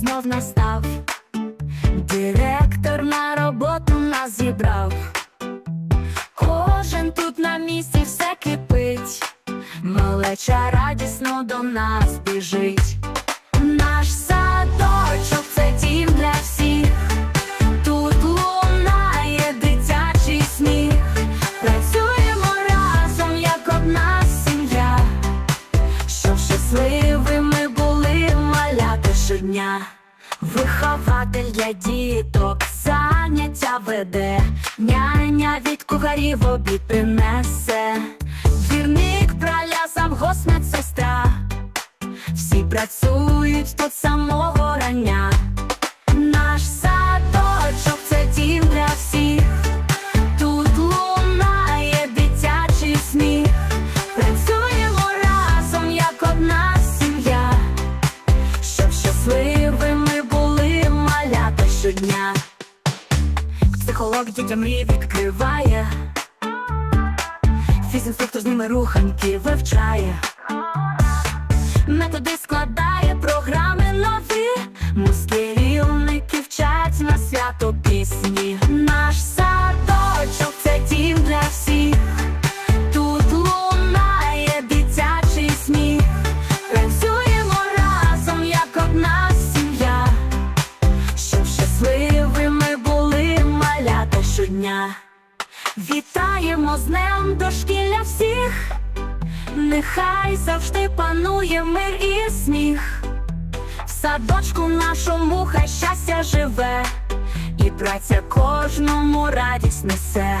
знов настав, директор на роботу нас зібрав. Кожен тут на місці все кипить, малечара. Вихователь для діток заняття веде, няня від кухарів обід принесе, двірник праля завгосна сестра, всі працюють тут самого рання. дня. Психолог дітям мрії відкриває, фізінструктор з ними руханки вивчає, методи складає програми нові, мускерівники вчать на свято пісні. Наш днем дошкілля всіх, нехай завжди панує мир і сміх, в садочку нашому хай щастя живе, і праця кожному радість несе.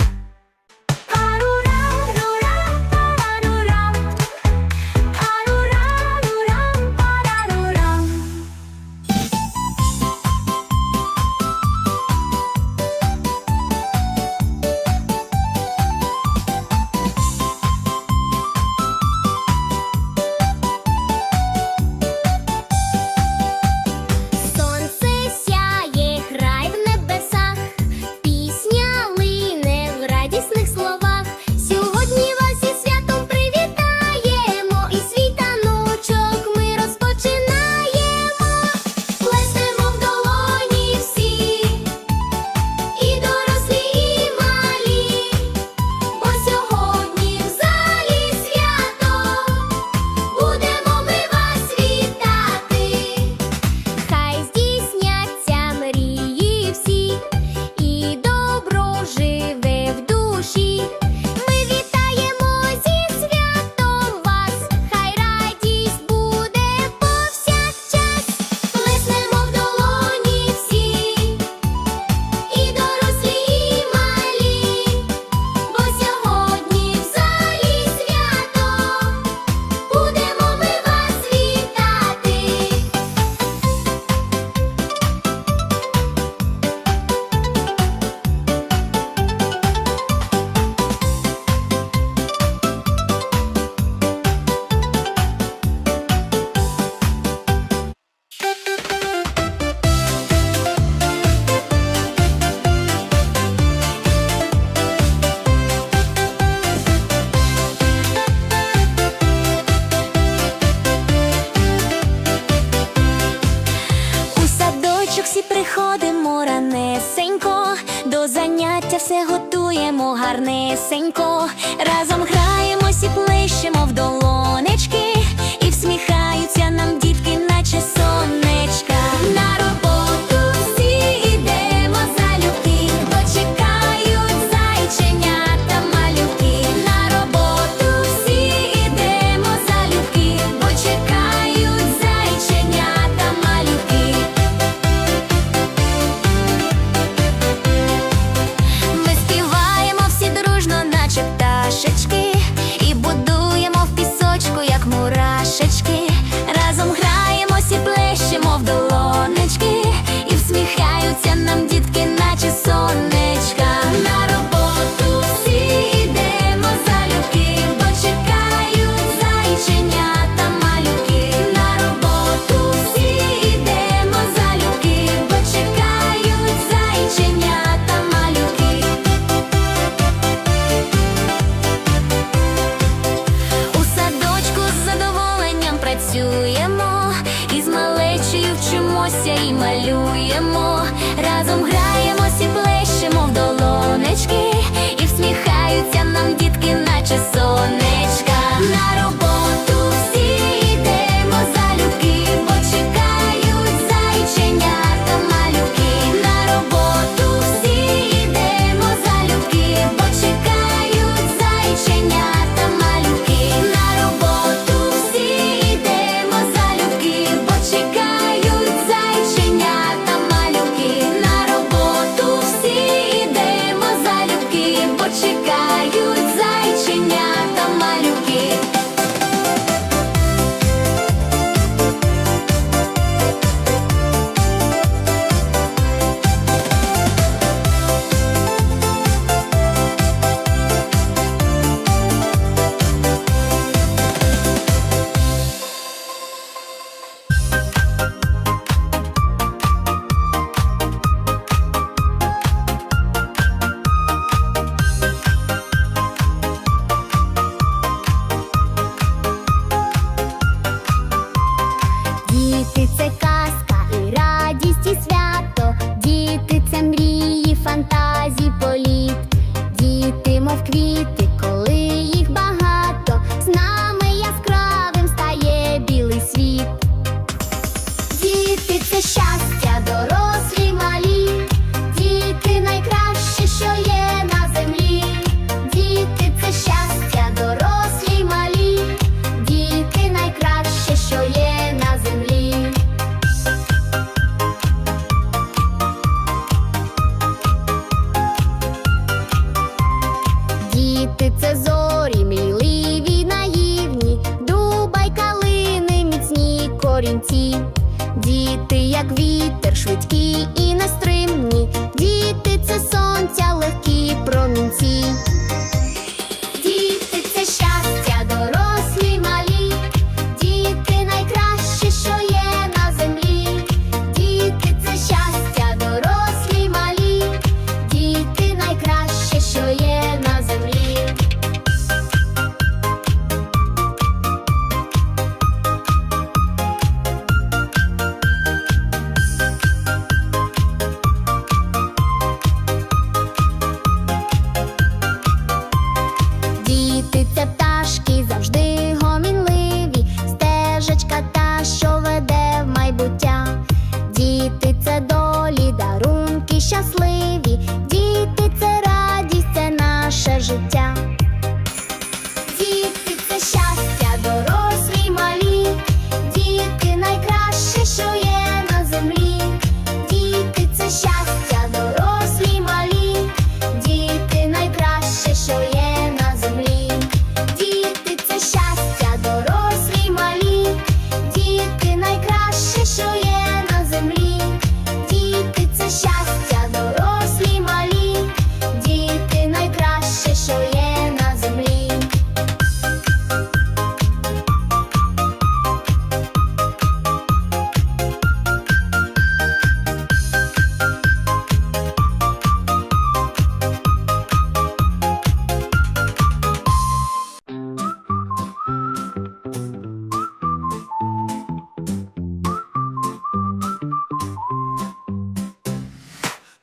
Діти, як вітер, швидкі і нестримні. Діти це сонця, легкі промінці.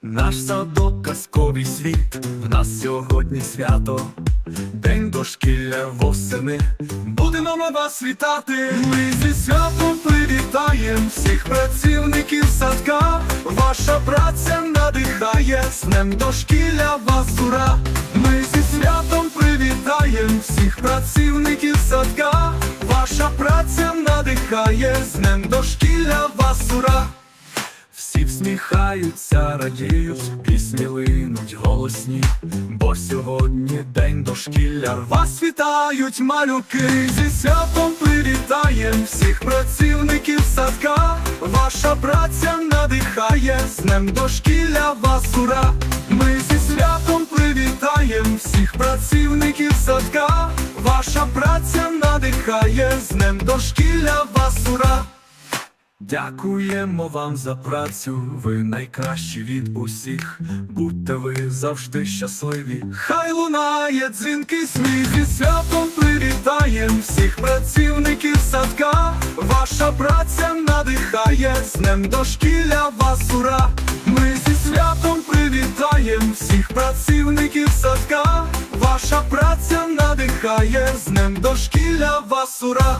Наш садок казковий світ, в нас сьогодні свято, День дошкілля восени. Будемо ми вас вітати. Ми зі святом привітаєм всіх працівників садка. Ваша праця надихає, з днем дошкілля вас ура. Ми зі святом привітаєм всіх працівників садка. Ваша праця надихає, з днем дошкілля вас ура. Всміхаються, радіють, пісні линуть голосні, бо сьогодні день дошкілля. Вас вітають малюки, зі святом привітаєм всіх працівників садка. Ваша праця надихає, з днем дошкілля вас ура. Ми зі святом привітаєм всіх працівників садка. Ваша праця надихає, з днем дошкілля вас ура. Дякуємо вам за працю, ви найкращі від усіх. Будьте ви завжди щасливі. Хай лунає дзвінкий сміх і святом привітаєм всіх працівників садка. Ваша праця надихає, з днем дошкілля вас ура. Ми зі святом привітаєм всіх працівників садка. Ваша праця надихає, з днем дошкілля вас ура.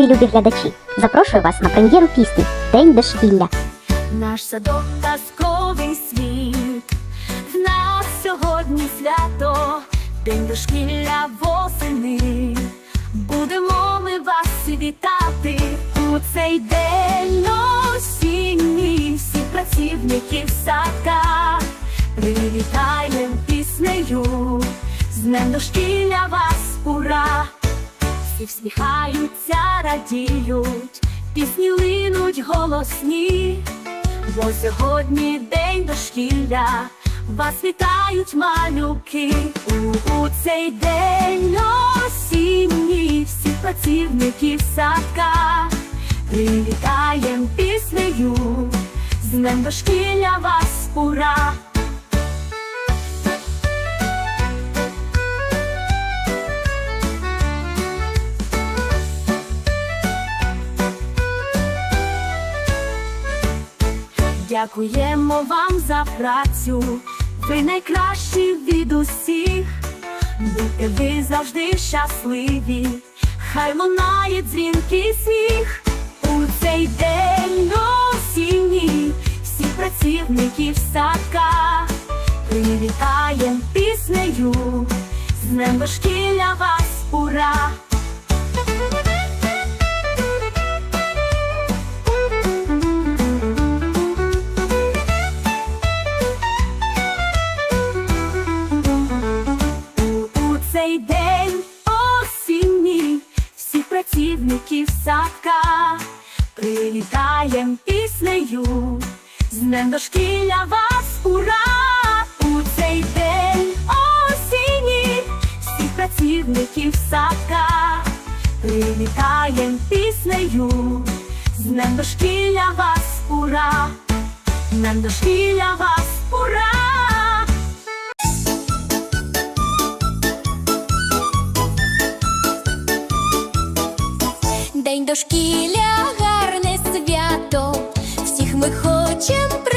Мої любі глядачі! Запрошую вас на прем'єру пісні День дошкілля. Наш садок казковий світ. В нас сьогодні свято, день дошкілля восени. Будемо ми вас вітати у цей день осінній всіх працівників садка. Привітаєм піснею, з днем дошкілля вас ура! Всі всміхаються, радіють, пісні линуть голосні, бо сьогодні день дошкілля, вас вітають малюки. У, у цей день осінній всіх працівників садка. Привітаєм піснею, з днем дошкілля вас ура! Дякуємо вам за працю, ви найкращі від усіх, будьте ви завжди щасливі, хай лунає дзвінкий сміх. У цей день осінній всіх працівників садка. Привітаєм піснею, з днем дошкілля вас ура! Днем дошкілля вас ура! У цей день осінній всіх працівників садка привітаєм піснею, з днем дошкілля вас ура! Днем дошкілля вас ура! День дошкілля гарне свято. Всіх ми хочем 千